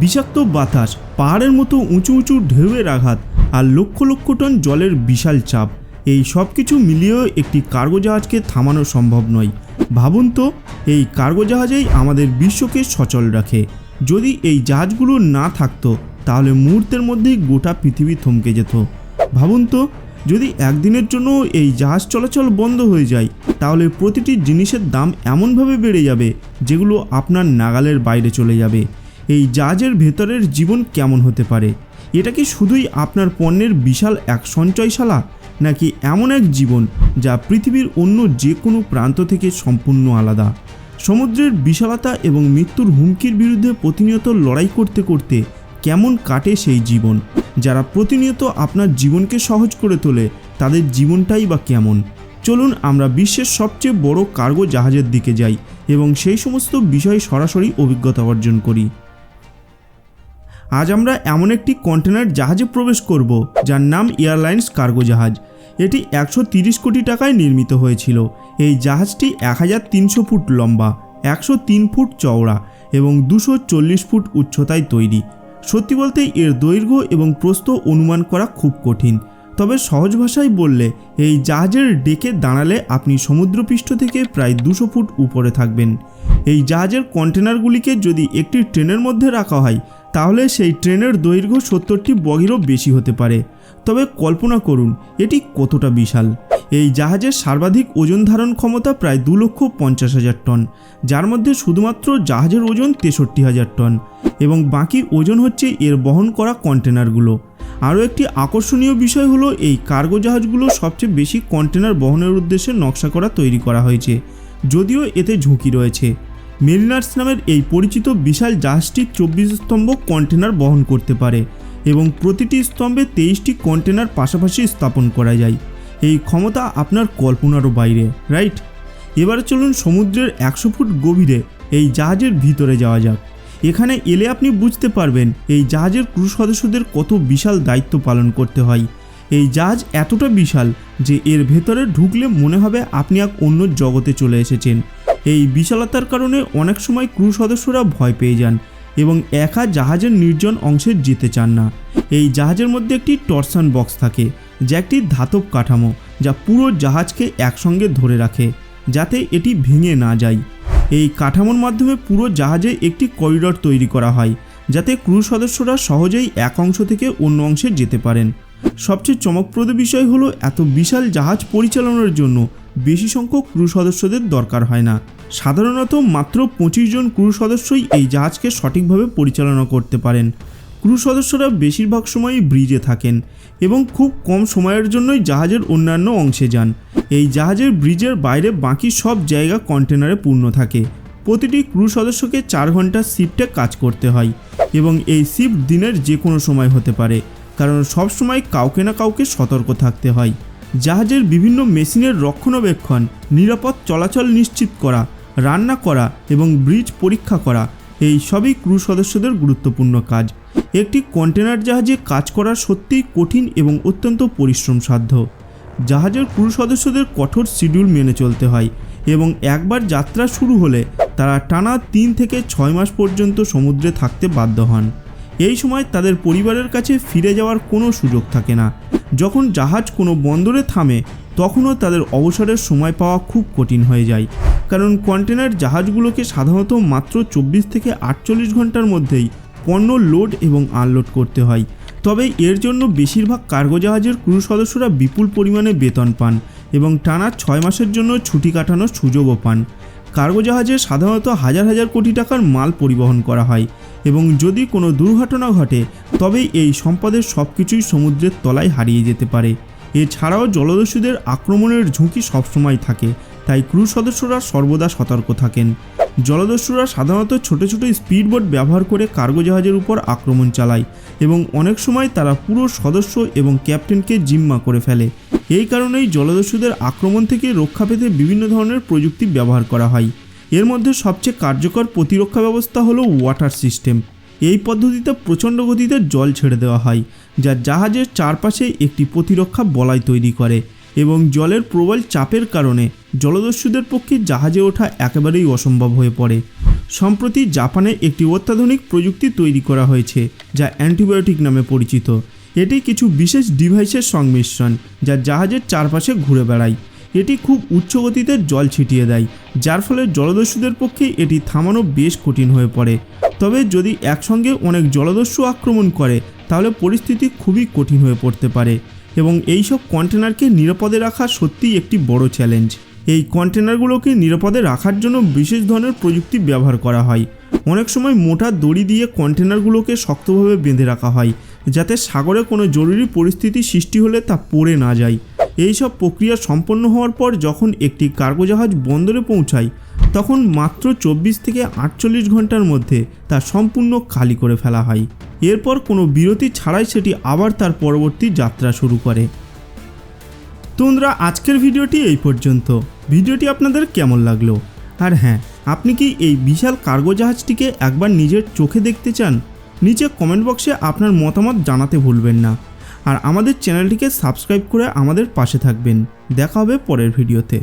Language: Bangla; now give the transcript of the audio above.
বিষাক্ত বাতাস, পাহাড়ের মতো উঁচু উঁচু ঢেউয়ের আঘাত আর লক্ষ লক্ষ টন জলের বিশাল চাপ। এই সব কিছু মিলিয়েও একটি কার্গো জাহাজকে থামানো সম্ভব নয়। ভাবুন তো, এই কার্গো জাহাজেই আমাদের বিশ্বকে সচল রাখে। যদি এই জাহাজগুলো না থাকতো, তাহলে মুহূর্তের মধ্যেই গোটা পৃথিবী থমকে যেত। ভাবুন তো, যদি একদিনের জন্য এই জাহাজ চলাচল বন্ধ হয়ে যায়, তাহলে প্রতিটি জিনিসের দাম এমনভাবে বেড়ে যাবে, যেগুলো আপনার নাগালের বাইরে চলে যাবে। এই জাহাজের ভেতরের জীবন কেমন হতে পারে? এটা কি শুধুই আপনার পণ্যের বিশাল এক সঞ্চয়শালা, নাকি এমন এক জীবন যা পৃথিবীর অন্য যে কোনো প্রান্ত থেকে সম্পূর্ণ আলাদা? সমুদ্রের বিশালতা এবং মৃত্যুর হুমকির বিরুদ্ধে প্রতিনিয়ত লড়াই করতে করতে কেমন কাটে সেই জীবন? যারা প্রতিনিয়ত আপনার জীবনকে সহজ করে তোলে, তাদের জীবনটাই বা কেমন? চলুন আমরা বিশ্বের সবচেয়ে বড় কার্গো জাহাজের দিকে যাই এবং সেই সমস্ত বিষয়ে সরাসরি অভিজ্ঞতা অর্জন করি। আজ আমরা এমন একটি কন্টেনার জাহাজে প্রবেশ করব, যার নাম এয়ারলাইন্স কার্গো জাহাজ। এটি একশো কোটি টাকায় নির্মিত হয়েছিল। এই জাহাজটি এক হাজার তিনশো ফুট লম্বা, একশো তিন ফুট চওড়া এবং দুশো ফুট উচ্চতায় তৈরি। সত্যি বলতে এর দৈর্ঘ্য এবং প্রস্থ অনুমান করা খুব কঠিন। তবে সহজ ভাষায় বললে, এই জাহাজের ডেকে দাঁড়ালে আপনি সমুদ্রপৃষ্ঠ থেকে প্রায় দুশো ফুট উপরে থাকবেন। এই জাহাজের কন্টেনারগুলিকে যদি একটি ট্রেনের মধ্যে রাখা হয় তাহলে সেই ট্রেনের দৈর্ঘ্য সত্তরটি বগিরও বেশি হতে পারে। তবে কল্পনা করুন, এটি কতটা বিশাল। এই জাহাজের সর্বাধিক ওজন ধারণ ক্ষমতা প্রায় দু লক্ষ পঞ্চাশ হাজার টন, যার মধ্যে শুধুমাত্র জাহাজের ওজন তেষট্টি হাজার টন, এবং বাকি ওজন হচ্ছে এর বহন করা কন্টেনারগুলো। আরও একটি আকর্ষণীয় বিষয় হলো এই কার্গো জাহাজগুলো সবচেয়ে বেশি কন্টেনার বহনের উদ্দেশ্যে নকশা করা তৈরি করা হয়েছে, যদিও এতে ঝুঁকি রয়েছে। মেরিনার্স নামের এই পরিচিত বিশাল জাহাজটি চব্বিশ স্তম্ভ কন্টেনার বহন করতে পারে এবং প্রতিটি স্তম্ভে তেইশটি কন্টেনার পাশাপাশি স্থাপন করা যায়। এই ক্ষমতা আপনার কল্পনারও বাইরে, রাইট? এবারে চলুন সমুদ্রের একশো ফুট গভীরে এই জাহাজের ভিতরে যাওয়া যাক। এখানে এলে আপনি বুঝতে পারবেন এই জাহাজের ক্রু সদস্যদের কত বিশাল দায়িত্ব পালন করতে হয়। এই জাহাজ এতটা বিশাল যে এর ভেতরে ঢুকলে মনে হবে আপনি এক অন্য জগতে চলে এসেছেন। এই বিশালতার কারণে অনেক সময় ক্রু সদস্যরা ভয় পেয়ে যান এবং একা জাহাজের নির্জন অংশে যেতে চান না। এই জাহাজের মধ্যে একটি টর্সান বক্স থাকে, যা একটি ধাতব কাঠামো, যা পুরো জাহাজকে একসঙ্গে ধরে রাখে, যাতে এটি ভেঙে না যায়। এই কাঠামোর মাধ্যমে পুরো জাহাজে একটি করিডর তৈরি করা হয়, যাতে ক্রু সদস্যরা সহজেই এক অংশ থেকে অন্য অংশে যেতে পারেন। সবচেয়ে চমকপ্রদ বিষয় হলো এত বিশাল জাহাজ পরিচালনার জন্য বেশি সংখ্যক ক্রু সদস্যদের দরকার হয় না। সাধারণত মাত্র পঁচিশ জন ক্রু সদস্যই এই জাহাজকে সঠিকভাবে পরিচালনা করতে পারেন। ক্রু সদস্যরা বেশিরভাগ সময়ই ব্রিজে থাকেন এবং খুব কম সময়ের জন্যই জাহাজের অন্যান্য অংশে যান। এই জাহাজের ব্রিজের বাইরে বাকি সব জায়গা কন্টেনারে পূর্ণ থাকে। প্রতিটি ক্রু সদস্যকে চার ঘণ্টা শিফটে কাজ করতে হয় এবং এই শিফট দিনের যে কোনো সময় হতে পারে, কারণ সব সময় কাউকে না কাউকে সতর্ক থাকতে হয়। জাহাজের বিভিন্ন মেশিনের রক্ষণাবেক্ষণ, নিরাপদ চলাচল নিশ্চিত করা, রান্না করা এবং ব্রিজ পরীক্ষা করা, এই সবই ক্রু সদস্যদের গুরুত্বপূর্ণ কাজ। একটি কন্টেনার জাহাজে কাজ করা সত্যিই কঠিন এবং অত্যন্ত পরিশ্রমসাধ্য। জাহাজের ক্রু সদস্যদের কঠোর শিডিউল মেনে চলতে হয় এবং একবার যাত্রা শুরু হলে তারা টানা তিন থেকে ছয় মাস পর্যন্ত সমুদ্রে থাকতে বাধ্য হন। এই সময় তাদের পরিবারের কাছে ফিরে যাওয়ার কোনো সুযোগ থাকে না। যখন জাহাজ কোনো বন্দরে থামে, তখনও তাদের অবসরের সময় পাওয়া খুব কঠিন হয়ে যায়। কারণ কন্টেনার জাহাজগুলোকে সাধারণত মাত্র চব্বিশ থেকে আটচল্লিশ ঘণ্টার মধ্যেই পণ্য লোড এবং আনলোড করতে হয়। তবে এর জন্য বেশিরভাগ কার্গো জাহাজের ক্রু সদস্যরা বিপুল পরিমাণে বেতন পান এবং টানা ছয় মাসের জন্য ছুটি কাটানোর সুযোগও পান। কার্গো জাহাজে সাধারণত হাজার হাজার কোটি টাকার মাল পরিবহন করা হয় এবং যদি কোনো দুর্ঘটনা ঘটে তবে এই সম্পদের সব কিছুই সমুদ্রের তলায় হারিয়ে যেতে পারে। এছাড়াও জলদস্যুদের আক্রমণের ঝুঁকি সবসময় থাকে। তাই ক্রু সদস্যরা সর্বদা সতর্ক থাকেন। জলদস্যুরা সাধারণত ছোট ছোট স্পিডবোট ব্যবহার করে কার্গো জাহাজের উপর আক্রমণ চালায় এবং অনেক সময় তারা পুরো সদস্য এবং ক্যাপ্টেনকে জিম্মা করে ফেলে। এই কারণেই জলদস্যুদের আক্রমণ থেকে রক্ষা পেতে বিভিন্ন ধরনের প্রযুক্তি ব্যবহার করা হয়। এর মধ্যে সবচেয়ে কার্যকর প্রতিরক্ষা ব্যবস্থা হলো ওয়াটার সিস্টেম। এই পদ্ধতিতে প্রচণ্ড গতিতে জল ছেড়ে দেওয়া হয়, যা জাহাজের চারপাশে একটি প্রতিরক্ষা বলয় তৈরি করে। এবং জলের প্রবল চাপের কারণে জলদস্যুদের পক্ষে জাহাজে ওঠা একেবারেই অসম্ভব হয়ে পড়ে। সম্প্রতি জাপানে একটি অত্যাধুনিক প্রযুক্তি তৈরি করা হয়েছে, যা অ্যান্টিবায়োটিক নামে পরিচিত। এটি কিছু বিশেষ ডিভাইসের সংমিশ্রণ, যা জাহাজের চারপাশে ঘুরে বেড়ায়। এটি খুব উচ্চ গতিতে জল ছিটিয়ে দেয়, যার ফলে জলদস্যুদের পক্ষে এটি থামানো বেশ কঠিন হয়ে পড়ে। তবে যদি একসঙ্গে অনেক জলদস্যু আক্রমণ করে, তাহলে পরিস্থিতি খুবই কঠিন হয়ে পড়তে পারে। এবং এই সব কন্টেনারকে নিরাপদে রাখা সত্যিই একটি বড় চ্যালেঞ্জ এই কন্টেনারগুলোকে নিরাপদে রাখার জন্য বিশেষ ধরনের প্রযুক্তি ব্যবহার করা হয়। অনেক সময় মোটা দড়ি দিয়ে কন্টেনারগুলোকে শক্তভাবে বেঁধে রাখা হয়, যাতে সাগরে কোনো জরুরি পরিস্থিতি সৃষ্টি হলে তা পড়ে না যায়। এই সব প্রক্রিয়া সম্পন্ন হওয়ার পর যখন একটি কার্গো জাহাজ বন্দরে পৌঁছায় তখন মাত্র চব্বিশ থেকে আটচল্লিশ ঘণ্টার মধ্যে তা সম্পূর্ণ খালি করে ফেলা হয়। এরপর কোনো বিরতি ছাড়াই সেটি আবার তার পরবর্তী যাত্রা শুরু করে। তোমরা আজকের ভিডিওটি এই পর্যন্ত। ভিডিওটি আপনাদের কেমন লাগল? আর হ্যাঁ আপনি কি এই বিশাল কার্গো জাহাজটিকে একবার নিজের চোখে দেখতে চান? নিচে কমেন্ট বক্সে আপনার মতামত জানাতে ভুলবেন না। আর আমাদের চ্যানেলটিকে সাবস্ক্রাইব করে আমাদের পাশে থাকবেন। দেখা হবে পরের ভিডিওতে।